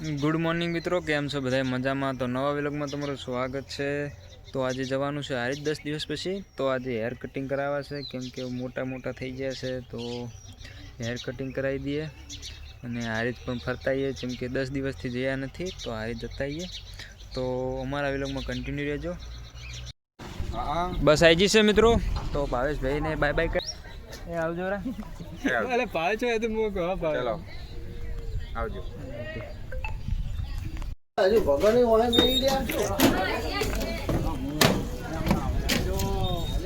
Good morning મિત્રો કેમ છો બધા મજામાં? તો નવા વિલોગમાં તમારું સ્વાગત છે. તો આજે જવાનું છે હારી જ દસ દિવસ પછી. તો આજે હેર કટિંગ કરાવવા છે કેમ કે મોટા મોટા થઈ ગયા છે તો હેર કટિંગ કરાવી દઈએ. અને હારીત પણ ફરતા આવીએ જેમ કે દસ દિવસથી જયા નથી તો હારી જતા આવીએ તો અમારા વિલોગમાં કન્ટિન્યુ રહેજો. બસ આવી છે મિત્રો. તો ભાવેશભાઈને બાય બાય કર એ આવજો રા. અરે પાય છો એ તો આવજો. હજુ ભગવાન રહ્યા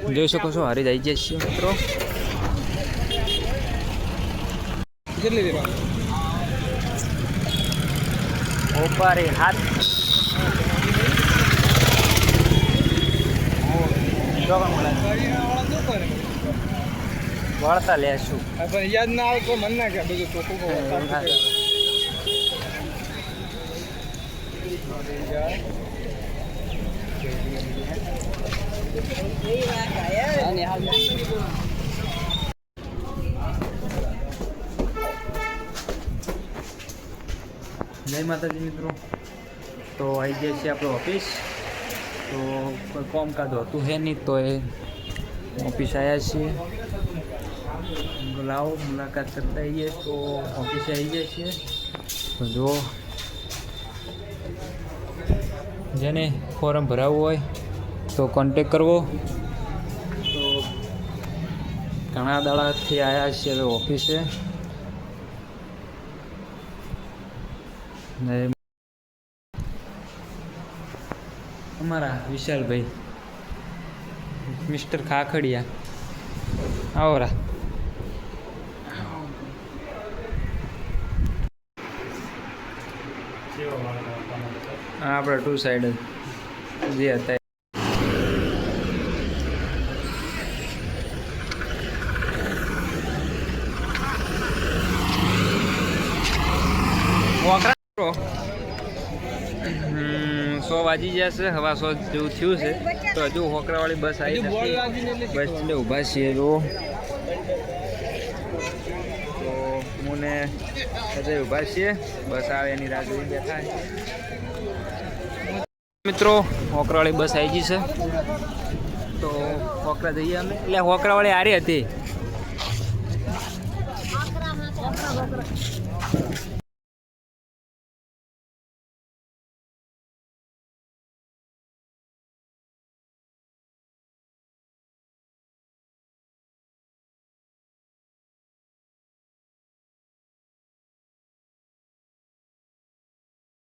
જોઈ શકો છો હારી જાય છે મિત્રો. કેટલી દેવા ઓપારે હાથ. વળતા લેશું. પણ યાદ ના આવે તો મન ના કે બધું ચોખ્ખું જય માતાજી મિત્રો. તો આવી જાય છે આપણો ઓફિસ. તો કોઈ કોમ કાઢો હતું હે નહીં તો એ ઓફિસ આવ્યા છીએ. લાવો, મુલાકાત કરતા આવીએ તો ઓફિસે આવી જાય છીએ. તો જો જેને ફોર્મ ભરાવવું હોય તો કોન્ટેક કરવો. તો ઘણા દાડાથી આવ્યા છીએ હવે ઓફિસે. ને અમારા વિશાલભાઈ મિસ્ટર ખાખડિયા. આવરા આપણે ટુ સાઈડ જ. હતા સો વાજી જશે હવા સો જેવું થયું છે. તો હજુ હોકરાવાળી બસ આવી નથી. બસ એટલે ઊભા છીએ જો. તો મુને હજે ઊભા છીએ. બસ આવે એની રાહ જોઈ બેઠા છે. મિત્રો હોકરાવાળી બસ આવી ગઈ છે. તો હોકરા જઈએ અમે. એટલે હોકરાવાળી આરી હતી.